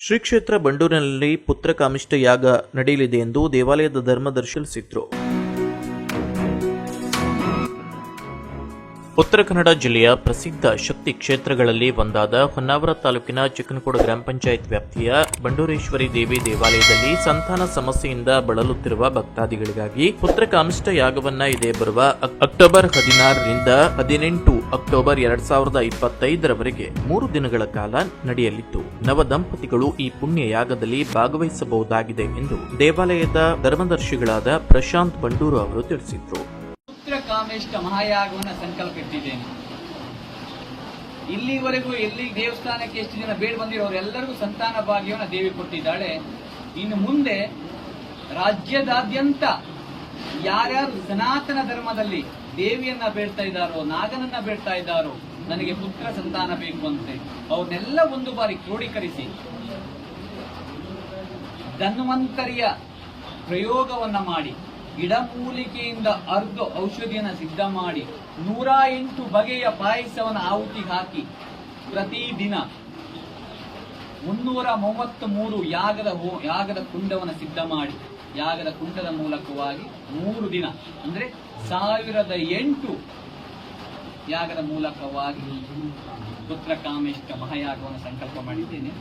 ಶ್ರೀ ಕ್ಷೇತ್ರ ಬಂಡೂರಿನಲ್ಲಿ ಪುತ್ರ ಕಾಮಿಷ್ಠ ಯಾಗ ನಡೆಯಲಿದೆ ಎಂದು ದೇವಾಲಯದ ಧರ್ಮದರ್ಶಿ ತಿಳಿಸಿದ್ರು. ಉತ್ತರ ಕನ್ನಡ ಜಿಲ್ಲೆಯ ಪ್ರಸಿದ್ಧ ಶಕ್ತಿ ಕ್ಷೇತ್ರಗಳಲ್ಲಿ ಒಂದಾದ ಹೊನ್ನಾವರ ತಾಲೂಕಿನ ಚಿಕ್ಕನಗೋಡು ಗ್ರಾಮ ಪಂಚಾಯತ್ ವ್ಯಾಪ್ತಿಯ ಬಂಡೂರೇಶ್ವರಿ ದೇವಿ ದೇವಾಲಯದಲ್ಲಿ ಸಂತಾನ ಸಮಸ್ಯೆಯಿಂದ ಬಳಲುತ್ತಿರುವ ಭಕ್ತಾದಿಗಳಿಗಾಗಿ ಪುತ್ರ ಕಾಮಿಷ್ಠ ಯಾಗವನ್ನ ಇದೇ ಬರುವ ಅಕ್- ಅಕ್ಟೋಬರ್ ಹದಿನಾರರಿಂದ ಹದಿನೆಂಟು ಅಕ್ಟೋಬರ್ ಎರಡ್ ಸಾವಿರದ ಇಪ್ಪತ್ತೈದರವರೆಗೆ ಮೂರು ದಿನಗಳ ಕಾಲ ನಡೆಯಲಿದ್ದು, ನವ ದಂಪತಿಗಳು ಈ ಪುಣ್ಯ ಯಾಗದಲ್ಲಿ ಭಾಗವಹಿಸಬಹುದಾಗಿದೆ ಎಂದು ದೇವಾಲಯದ ಧರ್ಮದರ್ಶಿಗಳಾದ ಪ್ರಶಾಂತ್ ಬಂಡೂರು ಅವರು ತಿಳಿಸಿದ್ರು. ಕಾಮೇಷ್ಟ ಮಹಾಯಾಗವನ್ನು ಸಂಕಲ್ಪ ಇಟ್ಟಿದ್ದೇನೆ. ಇಲ್ಲಿವರೆಗೂ ಎಲ್ಲಿ ದೇವಸ್ಥಾನಕ್ಕೆ ಎಷ್ಟು ಜನ ಬೇಡ ಬಂದಿರೋರೆಲ್ಲರಿಗೂ ಸಂತಾನ ಭಾಗ್ಯವನ್ನು ದೇವಿ ಕೊಟ್ಟಿದ್ದಾಳೆ. ಇನ್ನು ಮುಂದೆ ರಾಜ್ಯದಾದ್ಯಂತ ಯಾರ್ಯಾರು ಸನಾತನ ಧರ್ಮದಲ್ಲಿ ದೇವಿಯನ್ನ ಬೇಡ್ತಾ ಇದ್ದಾರೋ, ನಾಗನನ್ನ ಬೇಡ್ತಾ ಇದ್ದಾರೋ, ನನಗೆ ಪುತ್ರ ಸಂತಾನ ಬೇಕು ಅಂತೆ. ಅವ್ರನ್ನೆಲ್ಲ ಒಂದು ಬಾರಿ ಕ್ರೋಢೀಕರಿಸಿ ಧನ್ವಂತರಿಯ ಪ್ರಯೋಗವನ್ನ ಮಾಡಿ ಗಿಡಮೂಲಿಕೆಯಿಂದ ಅರ್ಧ ಔಷಧಿಯನ್ನು ಸಿದ್ಧ ಮಾಡಿ ನೂರ ಎಂಟು ಬಗೆಯ ಪಾಯಸವನ್ನು ಆಹುತಿ ಹಾಕಿ ಪ್ರತಿದಿನ ಮುನ್ನೂರ ಮೂವತ್ತ್ ಮೂರು ಯಾಗದ ಹೋ ಯಾಗದ ಕುಂಡವನ್ನು ಸಿದ್ಧ ಮಾಡಿ ಯಾಗದ ಕುಂಡದ ಮೂಲಕವಾಗಿ ಮೂರು ದಿನ, ಅಂದ್ರೆ ಸಾವಿರದ ಎಂಟು ಯಾಗದ ಮೂಲಕವಾಗಿ ಪುತ್ರ ಕಾಮೇಶ್ಕ ಮಹಾಯಾಗವನ್ನು ಸಂಕಲ್ಪ ಮಾಡಿದ್ದೇನೆ.